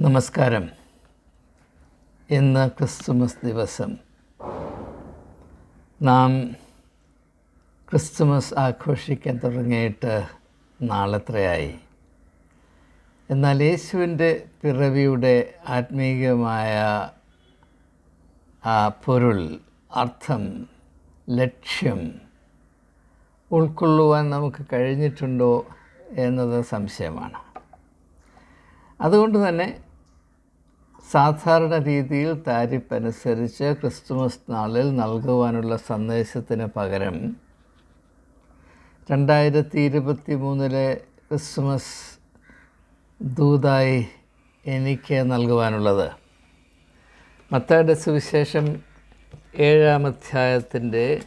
നമസ്കാരം. ഇന്ന് ക്രിസ്തുമസ് ദിവസം. നാം ക്രിസ്തുമസ് ആഘോഷിക്കാൻ തുടങ്ങിയിട്ട് നാളെത്രയായി? എന്നാൽ യേശുവിന്റെ പിറവിയുടെ ആത്മീയമായ ആ പൊരുൾ അർത്ഥം ലക്ഷ്യം ഉൾക്കൊള്ളുവാൻ നമുക്ക് കഴിഞ്ഞിട്ടുണ്ടോ എന്നത് സംശയമാണ്. അതുകൊണ്ട് തന്നെ സാധാരണ രീതിയിൽ താരിപ്പനുസരിച്ച് ക്രിസ്തുമസ് നാളിൽ നൽകുവാനുള്ള സന്ദേശത്തിന് പകരം രണ്ടായിരത്തി ഇരുപത്തി മൂന്നിലെ ക്രിസ്മസ് ദൂതായി എനിക്ക് നൽകുവാനുള്ളത്. മത്തയുടെ സുവിശേഷം ഏഴാം അധ്യായത്തിന്റെ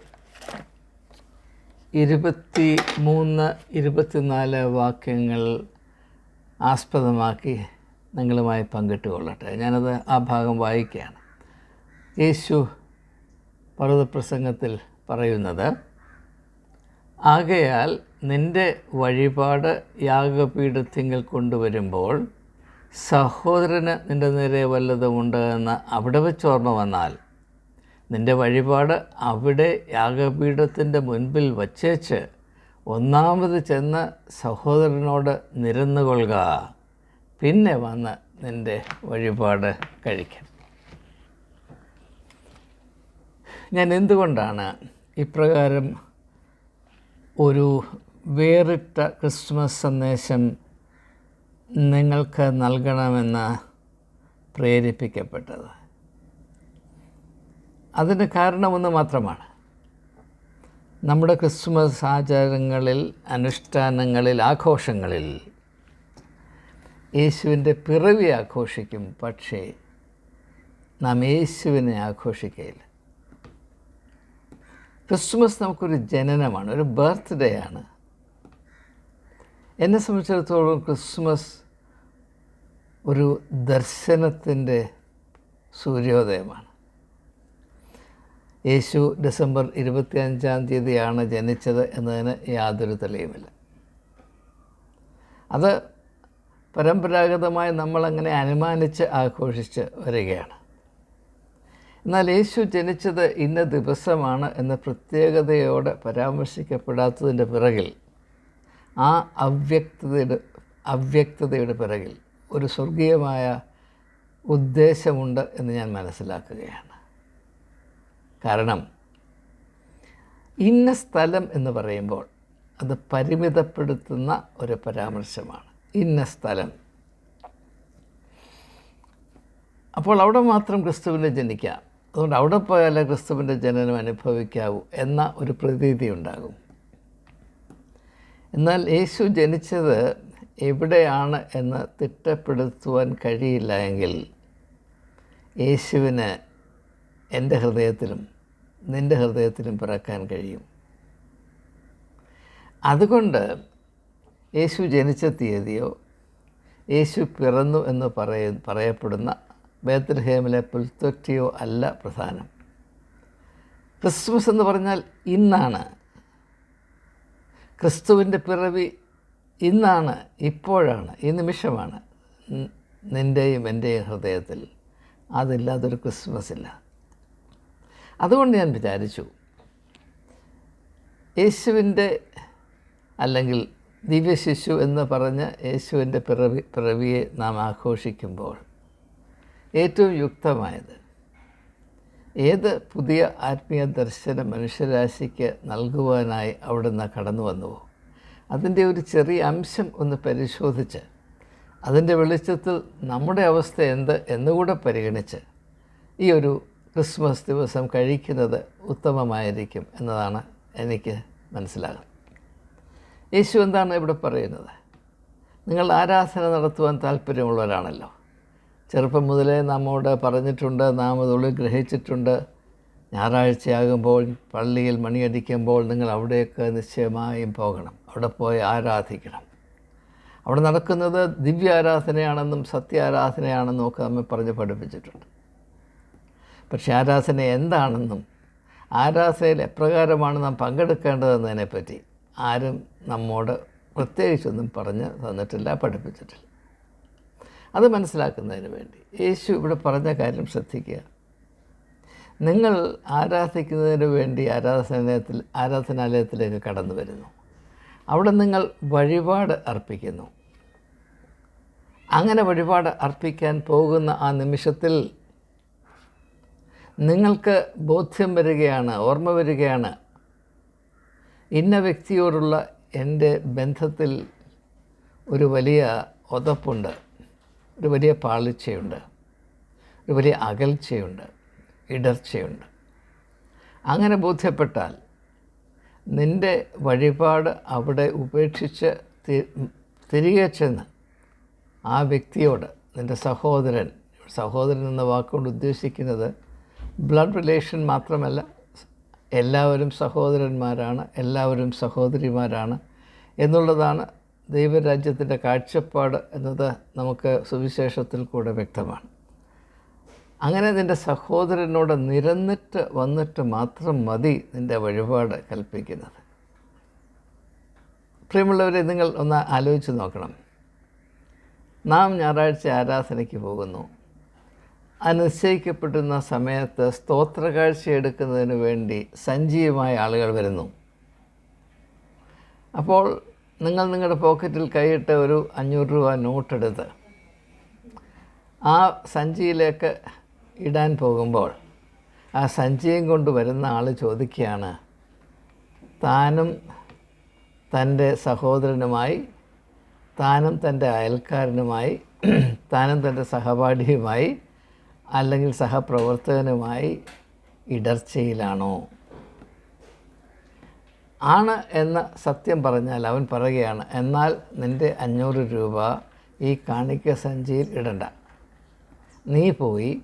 ഇരുപത്തി മൂന്ന് ഇരുപത്തിനാല് വാക്യങ്ങൾ ആസ്പദമാക്കി നിങ്ങളുമായി പങ്കിട്ടുകൊള്ളട്ടെ. ഞാനത് ആ ഭാഗം വായിക്കുകയാണ്. യേശു പർവതപ്രസംഗത്തിൽ പറയുന്നത് ആകയാൽ നിന്റെ വഴിപാട് യാഗപീഠത്തിങ്കിൽ കൊണ്ടുവരുമ്പോൾ സഹോദരന് നിന്റെ നേരെ വല്ലതുമുണ്ട് എന്ന് അവിടെ വെച്ച് ഓർമ്മ വന്നാൽ നിന്റെ വഴിപാട് അവിടെ യാഗപീഠത്തിന്റെ മുൻപിൽ വച്ചേച്ച് ഒന്നാമത് ചെന്ന് സഹോദരനോട് നിരന്നുകൊള്ളുക. പിന്നെ വന്ന് നിന്റെ വഴിപാട് കഴിക്കാം. ഞാൻ എന്തുകൊണ്ടാണ് ഇപ്രകാരം ഒരു വേറിട്ട ക്രിസ്മസ് സന്ദേശം നിങ്ങൾക്ക് നൽകണമെന്ന് പ്രേരിപ്പിക്കപ്പെട്ടത്? അതിന് കാരണമൊന്ന് മാത്രമാണ്. നമ്മുടെ ക്രിസ്മസ് ആചാരങ്ങളിൽ അനുഷ്ഠാനങ്ങളിൽ ആഘോഷങ്ങളിൽ യേശുവിന്റെ പിറവി ആഘോഷിക്കും പക്ഷേ നാം യേശുവിനെ ആഘോഷിക്കയില്ല. ക്രിസ്മസ് നമുക്കൊരു ജനനമാണ് ഒരു ബർത്ത്ഡേ ആണ് എന്നെ സംബന്ധിച്ചിടത്തോളം ക്രിസ്മസ് ഒരു ദർശനത്തിന്റെ സൂര്യോദയമാണ്. യേശു ഡിസംബർ ഇരുപത്തി അഞ്ചാം തീയതിയാണ് ജനിച്ചത് എന്നതിന് യാതൊരു തെളിയുമില്ല അത് പരമ്പരാഗതമായി നമ്മളങ്ങനെ അനുമാനിച്ച് ആഘോഷിച്ച് വരികയാണ്. എന്നാൽ യേശു ജനിച്ചത് ഇന്ന ദിവസമാണ് എന്ന പ്രത്യേകതയോടെ പരാമർശിക്കപ്പെടാത്തതിന്റെ പിറകിൽ ആ അവ്യക്തതയുടെ അവ്യക്തതയുടെ പിറകിൽ ഒരു സ്വർഗീയമായ ഉദ്ദേശമുണ്ട് എന്ന് ഞാൻ മനസ്സിലാക്കുകയാണ്. കാരണം ഇന്ന സ്ഥലം എന്ന് പറയുമ്പോൾ അത് പരിമിതപ്പെടുത്തുന്ന ഒരു പരാമർശമാണ്. ഇന്ന സ്ഥലം. അപ്പോൾ അവിടെ മാത്രം ക്രിസ്തുവിനെ ജനിക്കാം. അതുകൊണ്ട് അവിടെ പോയാലേ ക്രിസ്തുവിന്റെ ജനനം അനുഭവിക്കാവൂ എന്ന ഒരു പ്രതീതി ഉണ്ടാകും. എന്നാൽ യേശു ജനിച്ചത് എവിടെയാണ് എന്ന് തിട്ടപ്പെടുത്തുവാൻ കഴിയില്ല എങ്കിൽ യേശുവിന് എന്റെ ഹൃദയത്തിലും നിന്റെ ഹൃദയത്തിലും പിറക്കാൻ കഴിയും. അതുകൊണ്ട് യേശു ജനിച്ച തീയതിയോ യേശു പിറന്നു എന്ന് പറയ പറയപ്പെടുന്ന ബേത്ലഹേമിലെ പുൽത്തൊറ്റിയോ അല്ല പ്രധാനം. ക്രിസ്മസ് എന്ന് പറഞ്ഞാൽ ഇന്നാണ്. ക്രിസ്തുവിന്റെ പിറവി ഇന്നാണ് ഇപ്പോഴാണ് ഈ നിമിഷമാണ്. നിന്റെയും എന്റെയും ഹൃദയത്തിൽ അതില്ലാതൊരു ക്രിസ്മസ് ഇല്ല അതുകൊണ്ട് ഞാൻ വിചാരിച്ചു യേശുവിന്റെ അല്ലെങ്കിൽ ദിവ്യശിശു എന്ന് പറഞ്ഞ യേശുവിന്റെ പിറവി പിറവിയെ നാം ആഘോഷിക്കുമ്പോൾ ഏറ്റവും യുക്തമായത് ഏത് പുതിയ ആത്മീയ ദർശനം മനുഷ്യരാശിക്ക് നൽകുവാനായി അവിടുന്ന് കടന്നു വന്നുവോ? അതിന്റെ ഒരു ചെറിയ അംശം ഒന്ന് പരിശോധിച്ച് അതിന്റെ വെളിച്ചത്തിൽ നമ്മുടെ അവസ്ഥ എന്ത് എന്നുകൂടെ പരിഗണിച്ച് ഈ ഒരു ക്രിസ്മസ് ദിവസം കഴിക്കുന്നത് ഉത്തമമായിരിക്കും എന്നതാണ് എനിക്ക് മനസ്സിലാകുന്നത്. യേശു എന്താണ് ഇവിടെ പറയുന്നത്? നിങ്ങൾ ആരാധന നടത്തുവാൻ താല്പര്യമുള്ളവരാണല്ലോ. ചെറുപ്പം മുതലേ നമ്മോട് പറഞ്ഞിട്ടുണ്ട് നാം അതുള്ളിൽ ഗ്രഹിച്ചിട്ടുണ്ട്. ഞായറാഴ്ചയാകുമ്പോൾ പള്ളിയിൽ മണിയടിക്കുമ്പോൾ നിങ്ങൾ അവിടെയൊക്കെ നിശ്ചയമായും പോകണം. അവിടെ പോയി ആരാധിക്കണം. അവിടെ നടക്കുന്നത് ദിവ്യ ആരാധനയാണെന്നും സത്യ ആരാധനയാണെന്നും ഒക്കെ നമ്മെ പറഞ്ഞ് പഠിപ്പിച്ചിട്ടുണ്ട്. പക്ഷേ ആരാധന എന്താണെന്നും ആരാധനയിൽ എപ്രകാരമാണ് നാം പങ്കെടുക്കേണ്ടതെന്നതിനെപ്പറ്റി ആരും നമ്മോട് പ്രത്യേകിച്ചൊന്നും പറഞ്ഞ് തന്നിട്ടില്ല പഠിപ്പിച്ചിട്ടില്ല. അത് മനസ്സിലാക്കുന്നതിന് വേണ്ടി യേശു ഇവിടെ പറഞ്ഞ കാര്യം ശ്രദ്ധിക്കുക. നിങ്ങൾ ആരാധിക്കുന്നതിന് വേണ്ടി ആരാധനാലയത്തിൽ ആരാധനാലയത്തിലേക്ക് കടന്നു വരുന്നു. അവിടെ നിങ്ങൾ വഴിപാട് അർപ്പിക്കുന്നു. അങ്ങനെ വഴിപാട് അർപ്പിക്കാൻ പോകുന്ന ആ നിമിഷത്തിൽ നിങ്ങൾക്ക് ബോധ്യം വരികയാണ് ഓർമ്മ വരികയാണ്. ഇന്ന വ്യക്തിയോടുള്ള എന്റെ ബന്ധത്തിൽ ഒരു വലിയ ഒതപ്പുണ്ട് ഒരു വലിയ പാളിച്ചയുണ്ട് ഒരു വലിയ അകൽച്ചയുണ്ട് ഇടർച്ചയുണ്ട്. അങ്ങനെ ബോധ്യപ്പെട്ടാൽ നിന്റെ വഴിപാട് അവിടെ ഉപേക്ഷിച്ച് തിരികെ ചെന്ന് ആ വ്യക്തിയോട് നിന്റെ സഹോദരൻ സഹോദരൻ എന്ന വാക്കുകൊണ്ട് ഉദ്ദേശിക്കുന്നത് ബ്ലഡ് റിലേഷൻ മാത്രമല്ല എല്ലാവരും സഹോദരന്മാരാണ് എല്ലാവരും സഹോദരിമാരാണ് എന്നുള്ളതാണ് ദൈവരാജ്യത്തിന്റെ കാഴ്ചപ്പാട് എന്നത് നമുക്ക് സുവിശേഷത്തിൽ കൂടെ വ്യക്തമാണ്. അങ്ങനെ നിന്റെ സഹോദരനോട് നിരന്നിട്ട് വന്നിട്ട് മാത്രം മതി നിന്റെ വഴിപാട് കൽപ്പിക്കുന്നത്. പ്രിയമുള്ളവരെ നിങ്ങൾ ഒന്ന് ആലോചിച്ച് നോക്കണം. നാം ഞായറാഴ്ച ആരാധനയ്ക്ക് പോകുന്നു. നിശ്ചയിക്കപ്പെടുന്ന സമയത്ത് സ്തോത്രകാഴ്ച എടുക്കുന്നതിന് വേണ്ടി സഞ്ജീവമായ ആളുകൾ വരുന്നു. അപ്പോൾ നിങ്ങൾ നിങ്ങളുടെ പോക്കറ്റിൽ കൈയിട്ട് ഒരു അഞ്ഞൂറ് രൂപ നോട്ടെടുത്ത് ആ സഞ്ചിയിലേക്ക് ഇടാൻ പോകുമ്പോൾ ആ സഞ്ചിയും കൊണ്ട് വരുന്ന ആൾ ചോദിക്കുകയാണ് താനും തന്റെ സഹോദരനുമായി താനും തന്റെ അയൽക്കാരനുമായി താനും തന്റെ സഹപാഠിയുമായി അല്ലെങ്കിൽ സഹപ്രവർത്തകനുമായി ഇടർച്ചയിലാണോ? ആണ് എന്ന സത്യം പറഞ്ഞാൽ അവൻ പറയുകയാണ് എന്നാൽ നിന്റെ അഞ്ഞൂറ് രൂപ ഈ കാണിക്ക സഞ്ചിയിൽ ഇടണ്ട. നീ പോയി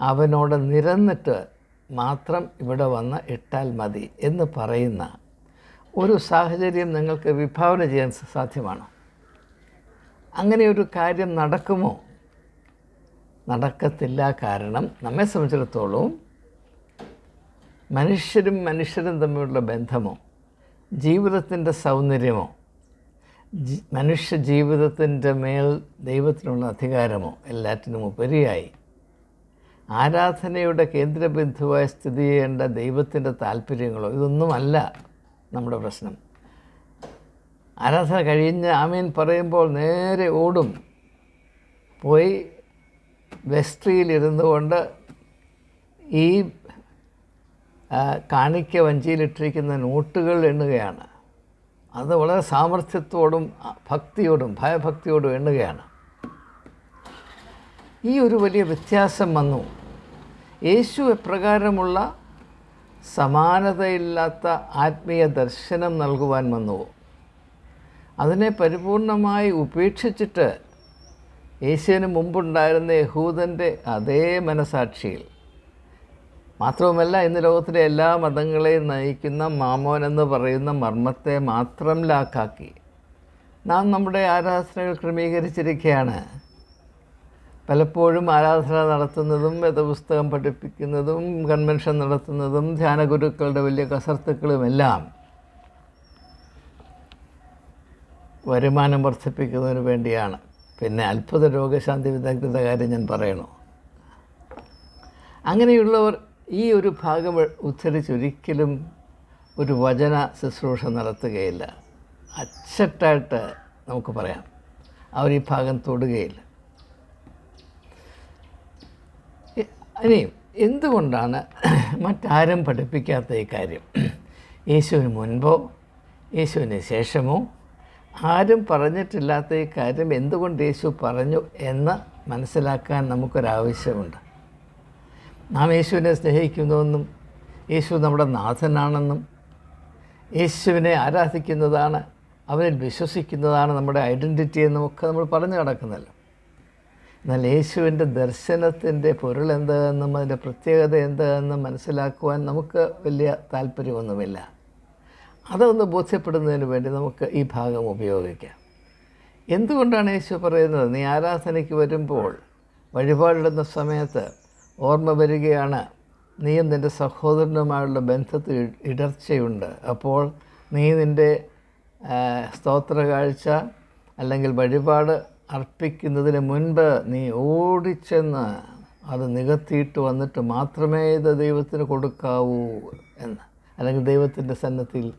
അവനോട് നിരന്നിട്ട് മാത്രം ഇവിടെ വന്ന് ഇട്ടാൽ മതി എന്ന് പറയുന്ന ഒരു സാഹചര്യം നിങ്ങൾക്ക് വിഭാവന ചെയ്യാൻ സാധ്യമാണ്. അങ്ങനെ ഒരു കാര്യം നടക്കുമോ? നടക്കത്തില്ല കാരണം നമ്മെ സംബന്ധിച്ചിടത്തോളം മനുഷ്യരും മനുഷ്യരും തമ്മിലുള്ള ബന്ധമോ ജീവിതത്തിന്റെ സൗന്ദര്യമോ മനുഷ്യ ജീവിതത്തിന്റെ മേൽ ദൈവത്തിനുള്ള അധികാരമോ എല്ലാറ്റിനും ഉപരിയായി. ആരാധനയുടെ കേന്ദ്രബിന്ദുവായി സ്ഥിതി ചെയ്യേണ്ട ദൈവത്തിന്റെ താല്പര്യങ്ങളോ ഇതൊന്നുമല്ല നമ്മുടെ പ്രശ്നം. ആരാധന കഴിഞ്ഞ് ആമീൻ പറയുമ്പോൾ നേരെ ഓടും. പോയി വെസ്ട്രിയിൽ ഇരുന്നു കൊണ്ട് ഈ കാണിക്ക വഞ്ചിയിലിട്ടിരിക്കുന്ന നോട്ടുകൾ എണ്ണുകയാണ്. അത് വളരെ സാമർഥ്യത്തോടും ഭക്തിയോടും ഭയഭക്തിയോടും എണ്ണുകയാണ്. ഈ ഒരു വലിയ വ്യത്യാസം വന്നു. യേശു എപ്രകാരമുള്ള സമാനതയില്ലാത്ത ആത്മീയ ദർശനം നൽകുവാൻ വന്നുവോ അതിനെ പരിപൂർണമായി ഉപേക്ഷിച്ചിട്ട് യേശുവിന് മുമ്പുണ്ടായിരുന്ന യഹൂദന്റെ അതേ മനസാക്ഷിയിൽ. മാത്രവുമല്ല ഇന്ന് ലോകത്തിലെ എല്ലാ മതങ്ങളെയും നയിക്കുന്ന മാമോൻ എന്ന് പറയുന്ന മർമ്മത്തെ മാത്രം ലാക്കാക്കി. നാം നമ്മുടെ ആരാധനകൾ ക്രമീകരിച്ചിരിക്കുകയാണ്. പലപ്പോഴും ആരാധന നടത്തുന്നതും വേദപുസ്തകം പഠിപ്പിക്കുന്നതും കൺവെൻഷൻ നടത്തുന്നതും ധ്യാനഗുരുക്കളുടെ വലിയ കസർത്തുക്കളുമെല്ലാം വരുമാനം വർദ്ധിപ്പിക്കുന്നതിന് വേണ്ടിയാണ്. പിന്നെ അത്ഭുത രോഗശാന്തി വിദഗ്ധരുടെ കാര്യം ഞാൻ പറയണോ? അങ്ങനെയുള്ളവർ ഈ ഒരു ഭാഗം ഉദ്ധരിച്ചൊരിക്കലും ഒരു വചന ശുശ്രൂഷ നടത്തുകയില്ല. അച്ചട്ടായിട്ട് നമുക്ക് പറയാം. അവർ ഈ ഭാഗം തൊടുകയില്ല. ഇനിയും എന്തുകൊണ്ടാണ് മറ്റാരും പഠിപ്പിക്കാത്ത ഈ കാര്യം? യേശുവിന് മുൻപോ യേശുവിന് ശേഷമോ ആരും പറഞ്ഞിട്ടില്ലാത്ത ഈ കാര്യം എന്തുകൊണ്ട് യേശു പറഞ്ഞു എന്ന് മനസ്സിലാക്കാൻ നമുക്കൊരാവശ്യമുണ്ട്. നാം യേശുവിനെ സ്നേഹിക്കുന്നുവെന്നും യേശു നമ്മുടെ നാഥനാണെന്നും യേശുവിനെ ആരാധിക്കുന്നതാണ് അവനിൽ വിശ്വസിക്കുന്നതാണ് നമ്മുടെ ഐഡന്റിറ്റി എന്നും ഒക്കെ നമ്മൾ പറഞ്ഞു കിടക്കുന്നല്ലോ എന്നാൽ യേശുവിന്റെ ദർശനത്തിന്റെ പൊരുൾ എന്താണെന്നും അതിന്റെ പ്രത്യേകത എന്താണെന്നും മനസ്സിലാക്കുവാൻ നമുക്ക് വലിയ താല്പര്യമൊന്നുമില്ല. അതൊന്ന് ബോധ്യപ്പെടുന്നതിന് വേണ്ടി നമുക്ക് ഈ ഭാഗം ഉപയോഗിക്കാം. എന്തുകൊണ്ടാണ് യേശു പറയുന്നത്? നീ ആരാധനയ്ക്ക് വരുമ്പോൾ വഴിപാടിടുന്ന സമയത്ത് ഓർമ്മ വരികയാണ് നീയും നിന്റെ സഹോദരനുമായുള്ള ബന്ധത്തിൽ ഇടർച്ചയുണ്ട്. അപ്പോൾ നീ നിന്റെ സ്തോത്ര കാഴ്ച അല്ലെങ്കിൽ വഴിപാട് അർപ്പിക്കുന്നതിന് മുൻപ് നീ ഓടിച്ചെന്ന് അത് നികത്തിയിട്ട് വന്നിട്ട് മാത്രമേ ഇത് ദൈവത്തിന് കൊടുക്കാവൂ എന്ന്. അല്ലെങ്കിൽ ദൈവത്തിന്റെ സന്നദ്ധിയിൽ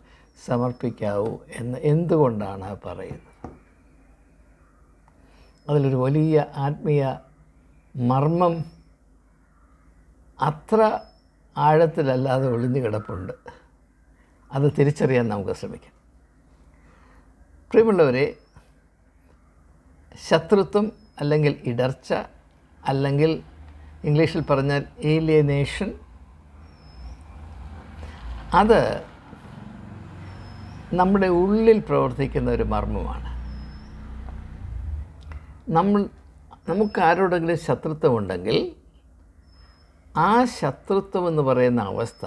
സമർപ്പിക്കാവൂ എന്ന് എന്തുകൊണ്ടാണ് പറയുന്നത്? അതിലൊരു വലിയ ആത്മീയ മർമ്മം അത്ര ആഴത്തിലല്ലാതെ ഒളിഞ്ഞു കിടപ്പുണ്ട്. അത് തിരിച്ചറിയാൻ നമുക്ക് ശ്രമിക്കാം. പ്രിയമുള്ളവരെ ശത്രുത്വം അല്ലെങ്കിൽ ഇടർച്ച അല്ലെങ്കിൽ ഇംഗ്ലീഷിൽ പറഞ്ഞാൽ ഏലിയനേഷൻ അത് നമ്മുടെ ഉള്ളിൽ പ്രവർത്തിക്കുന്ന ഒരു മർമ്മമാണ്. നമ്മൾ നമുക്ക് ആരോടെങ്കിലും ശത്രുത്വമുണ്ടെങ്കിൽ ആ ശത്രുത്വം എന്ന് പറയുന്ന അവസ്ഥ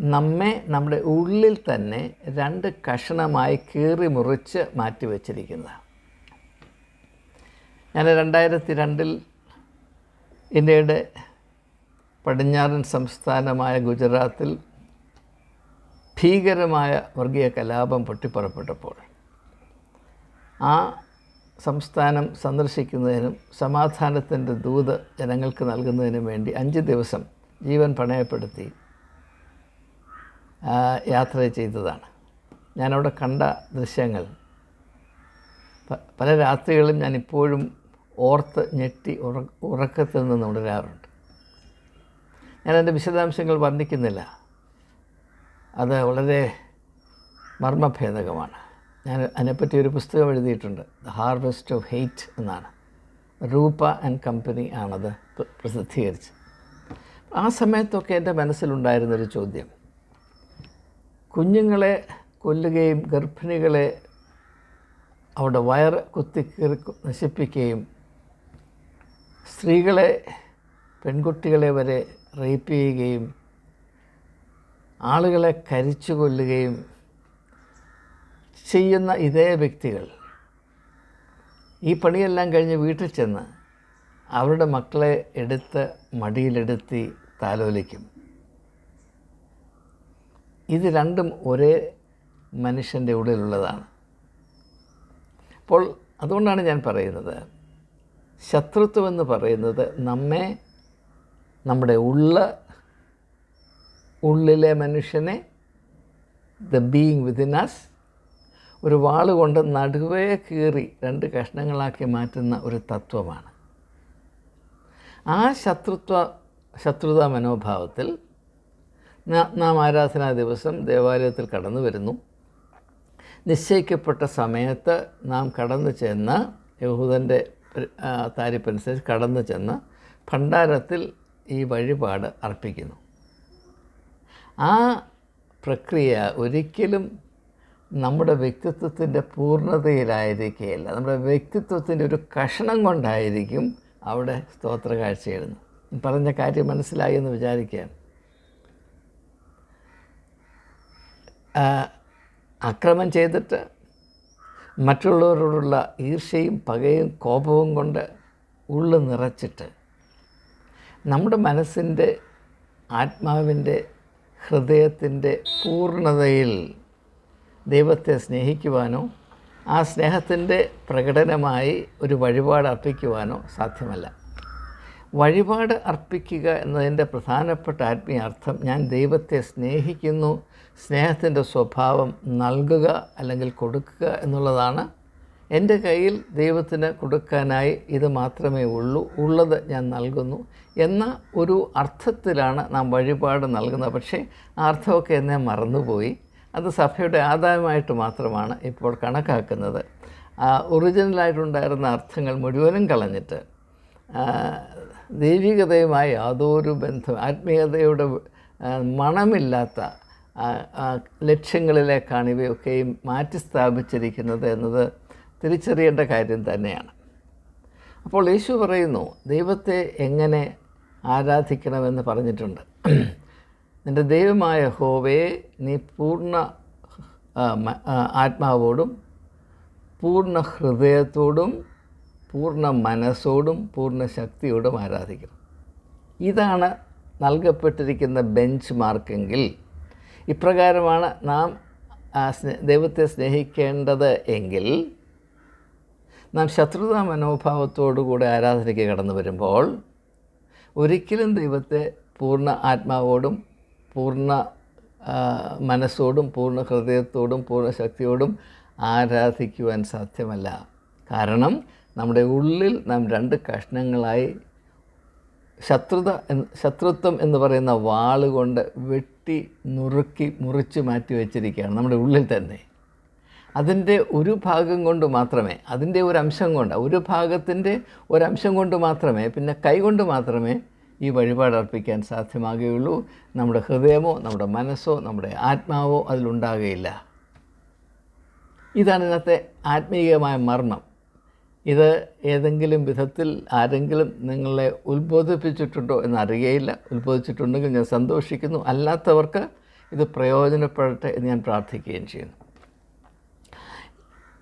നമ്മെ നമ്മുടെ ഉള്ളിൽ തന്നെ രണ്ട് കഷണമായി കീറി മുറിച്ച് മാറ്റിവെച്ചിരിക്കുന്നതാണ് ഞാൻ രണ്ടായിരത്തി രണ്ടിൽ ഇന്ത്യയുടെ പടിഞ്ഞാറൻ സംസ്ഥാനമായ ഗുജറാത്തിൽ ഭീകരമായ വർഗീയ കലാപം പൊട്ടിപ്പുറപ്പെട്ടപ്പോൾ ആ സംസ്ഥാനം സന്ദർശിക്കുന്നതിനും സമാധാനത്തിന്റെ ദൂത് ജനങ്ങൾക്ക് നൽകുന്നതിനും വേണ്ടി അഞ്ച് ദിവസം ജീവൻ പണയപ്പെടുത്തി യാത്ര ചെയ്തതാണ്. ഞാനവിടെ കണ്ട ദൃശ്യങ്ങൾ പല രാത്രികളും ഞാൻ ഇപ്പോഴും ഓർത്ത് ഞെട്ടി ഉറ ഉറക്കത്തിൽ നിന്ന് ഉണരാറുണ്ട്. ഞാൻ എന്റെ വിശദാംശങ്ങൾ വർണിക്കുന്നില്ല. അത് വളരെ മർമ്മഭേദകമാണ്. ഞാൻ അതിനെപ്പറ്റി ഒരു പുസ്തകം എഴുതിയിട്ടുണ്ട്. ദ ഹാർവെസ്റ്റ് ഓഫ് ഹെയ്റ്റ് എന്നാണ്. റൂപ ആൻഡ് കമ്പനി ആണത് പ്ര- പ്രസിദ്ധീകരിച്ച് ആ സമയത്തൊക്കെ എന്റെ മനസ്സിലുണ്ടായിരുന്നൊരു ചോദ്യം. കുഞ്ഞുങ്ങളെ കൊല്ലുകയും ഗർഭിണികളെ അവിടെ വയറ് കുത്തിക്കീറി നശിപ്പിക്കുകയും സ്ത്രീകളെ പെൺകുട്ടികളെ വരെ റേപ്പ് ചെയ്യുകയും ആളുകളെ കരിച്ചു കൊല്ലുകയും ചെയ്യുന്ന ഇതേ വ്യക്തികൾ ഈ പണിയെല്ലാം കഴിഞ്ഞ് വീട്ടിൽ ചെന്ന് അവരുടെ മക്കളെ എടുത്ത് മടിയിലെടുത്തി താലോലിക്കും. ഇത് രണ്ടും ഒരേ മനുഷ്യന്റെ ഉള്ളിലുള്ളതാണ്. അപ്പോൾ അതുകൊണ്ടാണ് ഞാൻ പറയുന്നത് ശത്രുത്വം എന്ന് പറയുന്നത് നമ്മെ നമ്മുടെ ഉള്ള ഉള്ളിലെ മനുഷ്യനെ ദ ബീയിങ് വിതിൻ അസ് ഒരു വാൾ കൊണ്ട് നടുവേ കീറി രണ്ട് കഷ്ണങ്ങളാക്കി മാറ്റുന്ന ഒരു തത്വമാണ്. ആ ശത്രുത്വ ശത്രുതാ മനോഭാവത്തിൽ നാം ആരാധനാ ദിവസം ദേവാലയത്തിൽ കടന്നു വരുന്നു. നിശ്ചയിക്കപ്പെട്ട സമയത്ത് നാം കടന്നു ചെന്ന് യഹൂദന്റെ താരിപ്പനുസരിച്ച് കടന്നു ചെന്ന് ഭണ്ഡാരത്തിൽ ഈ വഴിപാട് അർപ്പിക്കുന്നു. ആ പ്രക്രിയ ഒരിക്കലും നമ്മുടെ വ്യക്തിത്വത്തിന്റെ പൂർണതയിലായിരിക്കുകയില്ല. നമ്മുടെ വ്യക്തിത്വത്തിന്റെ ഒരു കഷണം കൊണ്ടായിരിക്കും അവിടെ സ്തോത്ര കാഴ്ചയിടുന്നത്. പറഞ്ഞ കാര്യം മനസ്സിലായി എന്ന് വിചാരിക്കുകയാണ്. അക്രമം ചെയ്തിട്ട് മറ്റുള്ളവരോടുള്ള ഈർഷയും പകയും കോപവും കൊണ്ട് ഉള്ളു നിറച്ചിട്ട് നമ്മുടെ മനസ്സിന്റെ ആത്മാവിന്റെ ഹൃദയത്തിന്റെ പൂർണതയിൽ ദൈവത്തെ സ്നേഹിക്കുവാനോ ആ സ്നേഹത്തിന്റെ പ്രകടനമായി ഒരു വഴിപാട് അർപ്പിക്കുവാനോ സാധ്യമല്ല. വഴിപാട് അർപ്പിക്കുക എന്നതിന്റെ പ്രധാനപ്പെട്ട ആത്മീയ അർത്ഥം ഞാൻ ദൈവത്തെ സ്നേഹിക്കുന്നു സ്നേഹത്തിന്റെ സ്വഭാവം നൽകുക അല്ലെങ്കിൽ കൊടുക്കുക എന്നുള്ളതാണ് എന്റെ കയ്യിൽ ദൈവത്തിന് കൊടുക്കാനായി ഇത് മാത്രമേ ഉള്ളൂ ഉള്ളത് ഞാൻ നൽകുന്നു എന്ന ഒരു അർത്ഥത്തിലാണ് നാം വഴിപാട് നൽകുന്നത്. പക്ഷേ ആ അർത്ഥമൊക്കെ എന്നെ മറന്നുപോയി. അത് സഭയുടെ ആദായമായിട്ട് മാത്രമാണ് ഇപ്പോൾ കണക്കാക്കുന്നത്. ഒറിജിനലായിട്ടുണ്ടായിരുന്ന അർത്ഥങ്ങൾ മുഴുവനും കളഞ്ഞിട്ട് ദൈവികതയുമായി യാതൊരു ബന്ധം ആത്മീയതയുടെ മണമില്ലാത്ത ലക്ഷ്യങ്ങളിലേക്കാണ് ഇവയൊക്കെയും മാറ്റി സ്ഥാപിച്ചിരിക്കുന്നത് എന്നത് തിരിച്ചറിയേണ്ട കാര്യം തന്നെയാണ്. അപ്പോൾ യേശു പറയുന്നു ദൈവത്തെ എങ്ങനെ ആരാധിക്കണമെന്ന് പറഞ്ഞിട്ടുണ്ട്. നിന്റെ ദൈവമായ ഹോവയെ നീ പൂർണ ആത്മാവോടും പൂർണ ഹൃദയത്തോടും പൂർണ മനസ്സോടും പൂർണ ശക്തിയോടും ആരാധിക്കണം. ഇതാണ് നൽകപ്പെട്ടിരിക്കുന്ന ബെഞ്ച് മാർക്കെങ്കിൽ ഇപ്രകാരമാണ് നാം ദൈവത്തെ സ്നേഹിക്കേണ്ടത് എങ്കിൽ നാം ശത്രുതാ മനോഭാവത്തോടുകൂടെ ആരാധനയ്ക്ക് കടന്നു വരുമ്പോൾ ഒരിക്കലും ദൈവത്തെ പൂർണ ആത്മാവോടും പൂർണ മനസ്സോടും പൂർണ ഹൃദയത്തോടും പൂർണ ശക്തിയോടും ആരാധിക്കുവാൻ സാധ്യമല്ല. കാരണം നമ്മുടെ ഉള്ളിൽ നാം രണ്ട് കഷ്ണങ്ങളായി ശത്രുത ശത്രുത്വം എന്ന് പറയുന്ന വാളുകൊണ്ട് വെട്ടി നുറുക്കി മുറിച്ച് മാറ്റി വെച്ചിരിക്കുകയാണ് നമ്മുടെ ഉള്ളിൽ തന്നെ. അതിന്റെ ഒരു ഭാഗം കൊണ്ട് മാത്രമേ അതിന്റെ ഒരു അംശം കൊണ്ട് ഒരു ഭാഗത്തിന്റെ ഒരംശം കൊണ്ട് മാത്രമേ പിന്നെ കൈകൊണ്ട് മാത്രമേ ഈ വഴിപാട് അർപ്പിക്കാൻ സാധ്യമാകുകയുള്ളൂ. നമ്മുടെ ഹൃദയമോ നമ്മുടെ മനസ്സോ നമ്മുടെ ആത്മാവോ അതിലുണ്ടാകുകയില്ല. ഇതാണ് ഇന്നത്തെ ആത്മീയമായ മർമ്മം. ഇത് ഏതെങ്കിലും വിധത്തിൽ ആരെങ്കിലും നിങ്ങളെ ഉത്ബോധിപ്പിച്ചിട്ടുണ്ടോ എന്ന് അറിയയില്ല. ഉത്ബോധിച്ചിട്ടുണ്ടെങ്കിൽ ഞാൻ സന്തോഷിക്കുന്നു. അല്ലാത്തവർക്ക് ഇത് പ്രയോജനപ്പെടട്ടെ എന്ന് ഞാൻ പ്രാർത്ഥിക്കുകയും ചെയ്യുന്നു.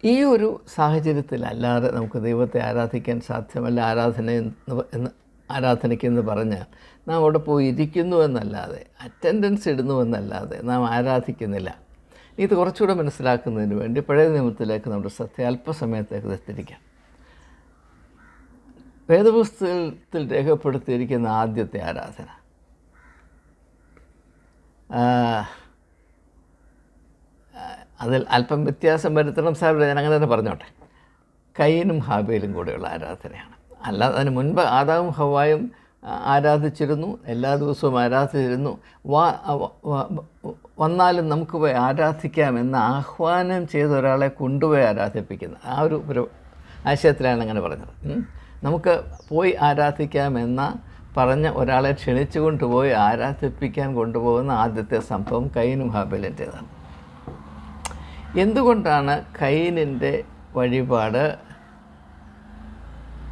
ഈ ഒരു സാഹചര്യത്തിലല്ലാതെ നമുക്ക് ദൈവത്തെ ആരാധിക്കാൻ സാധ്യമല്ല ആരാധന എന്ന് ആരാധനയ്ക്കെന്ന് പറഞ്ഞാൽ നാം അവിടെ പോയി ഇരിക്കുന്നു എന്നല്ലാതെ അറ്റൻഡൻസ് ഇടുന്നു എന്നല്ലാതെ നാം ആരാധിക്കുന്നില്ല. ഇത് കുറച്ചുകൂടെ മനസ്സിലാക്കുന്നതിന് വേണ്ടി പഴയ നിയമത്തിലേക്ക് നമ്മുടെ ശ്രദ്ധ അല്പസമയത്തേക്ക് എത്തിരിക്കാം വേദപുസ്തകത്തിൽ രേഖപ്പെടുത്തിയിരിക്കുന്ന ആദ്യത്തെ ആരാധന. അതിൽ അല്പം വ്യത്യാസം വരുത്തണം സാഹിബ് ഞാൻ അങ്ങനെ തന്നെ പറഞ്ഞോട്ടെ. കയ്യനും ഹാബേലും കൂടെയുള്ള ആരാധനയാണ്. അല്ലാതെ അതിന് മുൻപ് ആദാവും ഹവായും ആരാധിച്ചിരുന്നു എല്ലാ ദിവസവും ആരാധിച്ചിരുന്നു. വാ വന്നാലും നമുക്ക് പോയി ആരാധിക്കാം എന്ന് ആഹ്വാനം ചെയ്ത ഒരാളെ കൊണ്ടുപോയി ആരാധിപ്പിക്കുന്നത് ആ ഒരു ആശയത്തിലാണ് അങ്ങനെ പറഞ്ഞത്. നമുക്ക് പോയി ആരാധിക്കാം ആരാധിക്കാമെന്ന പറഞ്ഞ ഒരാളെ ക്ഷണിച്ചു കൊണ്ടുപോയി ആരാധിപ്പിക്കാൻ കൊണ്ടുപോകുന്ന ആദ്യത്തെ സംഭവം കൈനും ഹാബേലിന്റേതാണ് എന്തുകൊണ്ടാണ് കൈനിന്റെ വഴിപാട്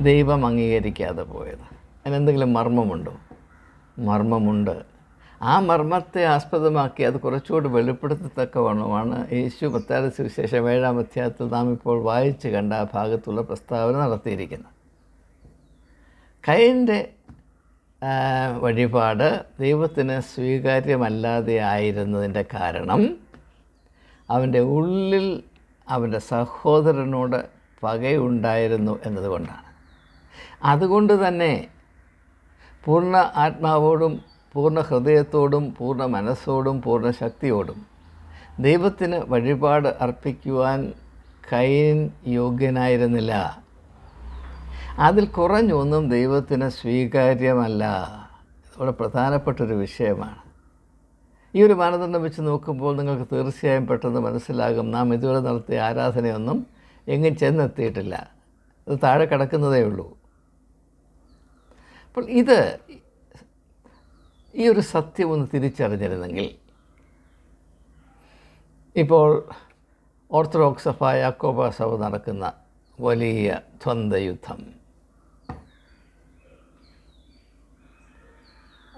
ദൈവം അംഗീകരിക്കാതെ പോയത്? അതിനെന്തെങ്കിലും മർമ്മമുണ്ടോ? മർമ്മമുണ്ട്. ആ മർമ്മത്തെ ആസ്പദമാക്കി അത് കുറച്ചുകൂടി വെളിപ്പെടുത്തത്തക്കവണ്ണമാണ് യേശു പത്താര സുവിശേഷം ഏഴാം അധ്യായത്തിൽ നാം ഇപ്പോൾ വായിച്ച് കണ്ട ആ ഭാഗത്തുള്ള പ്രസ്താവന നടത്തിയിരിക്കുന്നത്. കൈന്റെ വഴിപാട് ദൈവത്തിന് സ്വീകാര്യമല്ലാതെ ആയിരുന്നതിന്റെ കാരണം അവന്റെ ഉള്ളിൽ അവന്റെ സഹോദരനോട് പകയുണ്ടായിരുന്നു എന്നതുകൊണ്ടാണ്. അതുകൊണ്ട് തന്നെ പൂർണ ആത്മാവോടും പൂർണ ഹൃദയത്തോടും പൂർണ മനസ്സോടും പൂർണ ശക്തിയോടും ദൈവത്തിന് വഴിപാട് അർപ്പിക്കുവാൻ കൈൻ യോഗ്യനായിരുന്നില്ല. അതിൽ കുറഞ്ഞൊന്നും ദൈവത്തിന് സ്വീകാര്യമല്ല. ഇതോടെ പ്രധാനപ്പെട്ടൊരു വിഷയമാണ്. ഈ ഒരു മാനദണ്ഡം വെച്ച് നോക്കുമ്പോൾ നിങ്ങൾക്ക് തീർച്ചയായും പെട്ടെന്ന് മനസ്സിലാകും. നാം ഇതുവരെ നടത്തിയ ആരാധനയൊന്നും എങ്ങും ചെന്നെത്തിയിട്ടില്ല. അത് താഴെ കിടക്കുന്നതേ ഉള്ളൂ. അപ്പോൾ ഇത് ഈ ഒരു സത്യം ഒന്ന് തിരിച്ചറിഞ്ഞിരുന്നെങ്കിൽ ഇപ്പോൾ ഓർത്തഡോക്സ് സഭ യാക്കോബ സഭ നടക്കുന്ന വലിയ ദ്വന്ദ്വയുദ്ധം.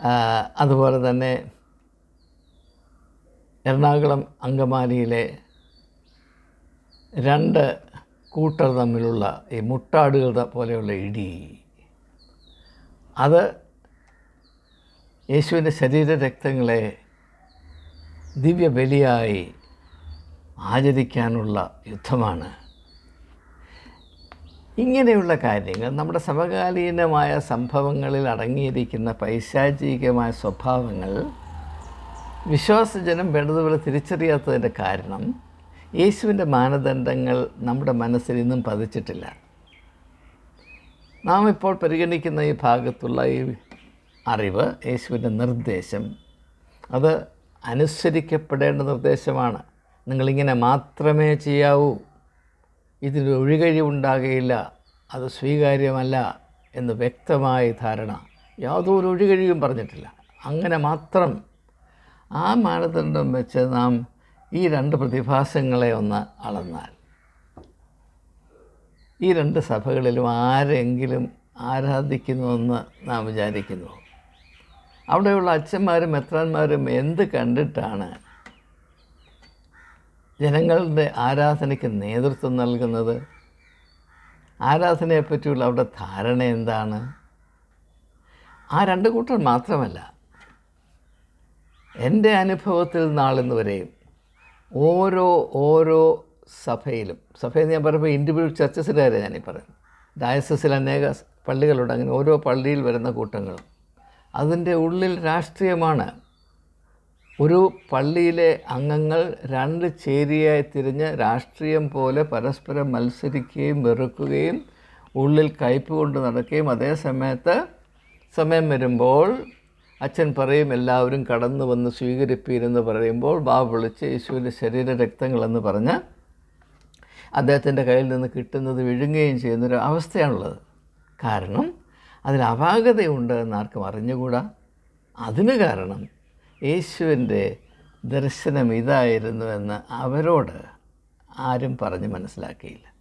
ആ, അതുപോലെ തന്നെ എറണാകുളം അങ്കമാലിയിലെ രണ്ട് കൂട്ടർ തമ്മിലുള്ള ഈ മുട്ടാടുകൾ പോലെയുള്ള ഇടി. അത് യേശുവിന്റെ ദിവ്യ ദിവ്യബലിയായി ആചരിക്കാനുള്ള യുദ്ധമാണ്. ഇങ്ങനെയുള്ള കാര്യങ്ങൾ നമ്മുടെ സമകാലീനമായ സംഭവങ്ങളിൽ അടങ്ങിയിരിക്കുന്ന പൈശാചികമായ സ്വഭാവങ്ങൾ വിശ്വാസജനം വേണ്ടതുപോലെ തിരിച്ചറിയാത്തതിന്റെ കാരണം യേശുവിന്റെ മാനദണ്ഡങ്ങൾ നമ്മുടെ മനസ്സിൽ ഇന്നും പതിച്ചിട്ടില്ല. നാം ഇപ്പോൾ പരിഗണിക്കുന്ന ഈ ഭാഗത്തുള്ള ഈ അറിവ് യേശുവിന്റെ നിർദ്ദേശം അത് അനുസരിക്കപ്പെടേണ്ട നിർദ്ദേശമാണ്. നിങ്ങളിങ്ങനെ മാത്രമേ ചെയ്യാവൂ. ഇതിൽ ഒഴികഴിവുണ്ടാകുകയില്ല അത് സ്വീകാര്യമല്ല എന്ന് വ്യക്തമായ ധാരണ. യാതൊരു ഒഴികഴിവും പറഞ്ഞിട്ടില്ല. അങ്ങനെ മാത്രം ആ മാനദണ്ഡം വെച്ച് നാം ഈ രണ്ട് പ്രതിഭാസങ്ങളെ ഒന്ന് അളന്നാൽ. ഈ രണ്ട് സഭകളിലും ആരെങ്കിലും ആരാധിക്കുന്നുവെന്ന് നാം വിചാരിക്കുന്നു. അവിടെയുള്ള അച്ഛന്മാരും മെത്രാന്മാരും എന്ത് കണ്ടിട്ടാണ് ജനങ്ങളുടെ ആരാധനയ്ക്ക് നേതൃത്വം നൽകുന്നത്? ആരാധനയെപ്പറ്റിയുള്ള അവരുടെ ധാരണ എന്താണ്? ആ രണ്ട് കൂട്ടർ മാത്രമല്ല എന്റെ അനുഭവത്തിൽ നാളിന്ന് വരെയും ഓരോ ഓരോ സഭയിലും സഭയെന്ന് ഞാൻ പറയുമ്പോൾ ഇൻഡിവിജ്വൽ ചർച്ചസിന്റെ കാര്യം ഞാനീ പറയും ഡയസസിൽ അനേക പള്ളികളുണ്ട്. അങ്ങനെ ഓരോ പള്ളിയിൽ വരുന്ന കൂട്ടങ്ങളും. അതിന്റെ ഉള്ളിൽ രാഷ്ട്രീയമാണ്. ഒരു പള്ളിയിലെ അംഗങ്ങൾ രണ്ട് ചേരിയായി തിരിഞ്ഞ് രാഷ്ട്രീയം പോലെ പരസ്പരം മത്സരിക്കുകയും വെറുക്കുകയും ഉള്ളിൽ കയ്പ് കൊണ്ട് നടക്കുകയും അതേ സമയത്ത് സമയം വരുമ്പോൾ അച്ഛൻ പറയും എല്ലാവരും കടന്നു വന്ന് സ്വീകരിപ്പീരെന്ന് പറയുമ്പോൾ ബാബ വിളിച്ച് യേശുവിന്റെ ശരീര രക്തങ്ങളെന്ന് പറഞ്ഞ് അദ്ദേഹത്തിന്റെ കയ്യിൽ നിന്ന് കിട്ടുന്നത് വിഴുങ്ങുകയും ചെയ്യുന്നൊരു അവസ്ഥയാണുള്ളത്. കാരണം അതിൽ അപാകതയുണ്ട് എന്ന് ആർക്കും അറിഞ്ഞുകൂടാ. അതിന് കാരണം യേശുവിന്റെ ദർശനം ഇതായിരുന്നു എന്ന് അവരോട് ആരും പറഞ്ഞ് മനസ്സിലാക്കിയില്ല.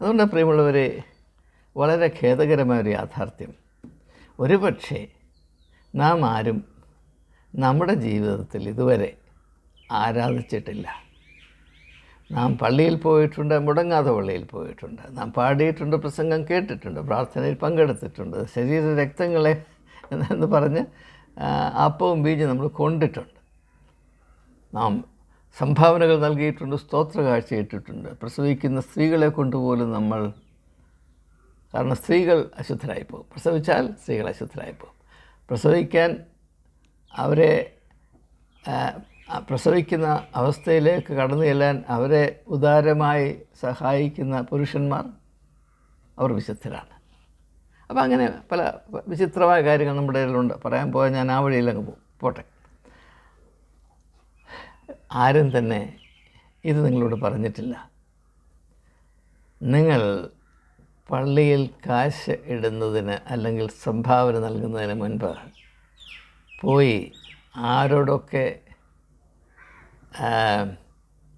അതുകൊണ്ട് പ്രിയമുള്ളവരെ വളരെ ഖേദകരമായ ഒരു യാഥാർത്ഥ്യം. ഒരുപക്ഷെ നാം ആരും നമ്മുടെ ജീവിതത്തിൽ ഇതുവരെ ആരാധിച്ചിട്ടില്ല. നാം പള്ളിയിൽ പോയിട്ടുണ്ട് മുടങ്ങാതെ പള്ളിയിൽ പോയിട്ടുണ്ട്. നാം പാടിയിട്ടുണ്ട് പ്രസംഗം കേട്ടിട്ടുണ്ട് പ്രാർത്ഥനയിൽ പങ്കെടുത്തിട്ടുണ്ട്. ശരീര രക്തങ്ങളെ എന്ന് പറഞ്ഞ് അപ്പവും ബീജും നമ്മൾ കൊണ്ടിട്ടുണ്ട്. നാം സംഭാവനകൾ നൽകിയിട്ടുണ്ട് സ്തോത്ര കാഴ്ചയിട്ടിട്ടുണ്ട്. പ്രസവിക്കുന്ന സ്ത്രീകളെ കൊണ്ടുപോലും നമ്മൾ കാരണം സ്ത്രീകൾ അശുദ്ധരായി പോകും പ്രസവിച്ചാൽ സ്ത്രീകൾ അശുദ്ധരായി പോകും പ്രസവിക്കാൻ അവരെ പ്രസവിക്കുന്ന അവസ്ഥയിലേക്ക് കടന്നു ചെല്ലാൻ അവരെ ഉദാരമായി സഹായിക്കുന്ന പുരുഷന്മാർ അവർ വിശുദ്ധരാണ്. അപ്പോൾ അങ്ങനെ പല വിചിത്രമായ കാര്യങ്ങൾ നമ്മുടെ ഇടയിലുണ്ട് പറയാൻ പോയാൽ ഞാൻ ആ വഴിയിലങ്ങ് പോകും. പോട്ടെ. ആരും തന്നെ ഇത് നിങ്ങളോട് പറഞ്ഞിട്ടില്ല. നിങ്ങൾ പള്ളിയിൽ കാശ് ഇടുന്നതിന് അല്ലെങ്കിൽ സംഭാവന നൽകുന്നതിന് മുൻപ് പോയി ആരോടൊക്കെ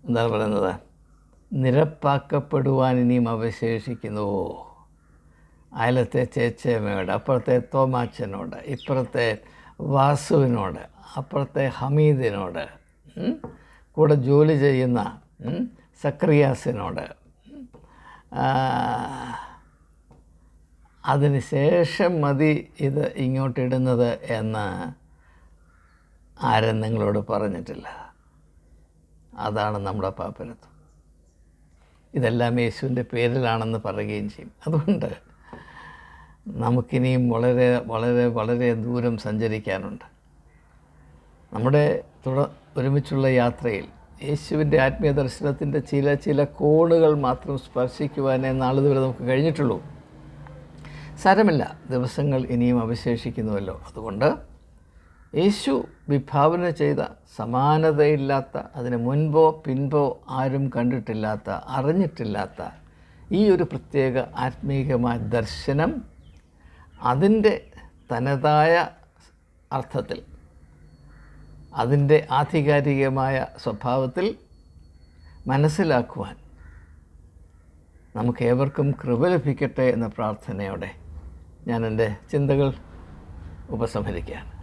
എന്താ പറയുന്നത്? നിരപ്പാക്കപ്പെടുവാൻ ഇനിയും അവശേഷിക്കുന്നുവോ? അയലത്തെ ചേച്ചേമ്മയോട് അപ്പുറത്തെ തോമാച്ചനോട് ഇപ്പുറത്തെ വാസുവിനോട് അപ്പുറത്തെ ഹമീദിനോട് കൂടെ ജോലി ചെയ്യുന്ന സക്രിയാസിനോട് ആ, അതിന് ശേഷം മതി ഇത് ഇങ്ങോട്ടിടുന്നത് എന്ന് ആരും നിങ്ങളോട് പറഞ്ഞിട്ടില്ല. അതാണ് നമ്മുടെ പാപ്പരത്വം ഇതെല്ലാം യേശുവിന്റെ പേരിലാണെന്ന് പറയുകയും ചെയ്യും. അതുകൊണ്ട് നമുക്കിനിയും വളരെ വളരെ വളരെ ദൂരം സഞ്ചരിക്കാനുണ്ട്. നമ്മുടെ തുട ഒരുമിച്ചുള്ള യാത്രയിൽ യേശുവിന്റെ ആത്മീയ ദർശനത്തിന്റെ ചില ചില കോണുകൾ മാത്രം സ്പർശിക്കുവാനേ നാളിതുവരെ നമുക്ക് കഴിഞ്ഞിട്ടുള്ളൂ. സാരമില്ല. ദിവസങ്ങൾ ഇനിയും അവശേഷിക്കുന്നുവല്ലോ. അതുകൊണ്ട് യേശു വിഭാവന ചെയ്ത സമാനതയില്ലാത്ത അതിന് മുൻപോ പിൻപോ ആരും കണ്ടിട്ടില്ലാത്ത അറിഞ്ഞിട്ടില്ലാത്ത ഈ ഒരു പ്രത്യേക ആത്മീയമായ ദർശനം അതിന്റെ തനതായ അർത്ഥത്തിൽ അതിന്റെ ആധികാരികമായ സ്വഭാവത്തിൽ മനസ്സിലാക്കുവാൻ നമുക്ക് ഏവർക്കും കൃപ ലഭിക്കട്ടെ എന്ന പ്രാർത്ഥനയോടെ ഞാൻ എന്റെ ചിന്തകൾ ഉപസംഹരിക്കുകയാണ്.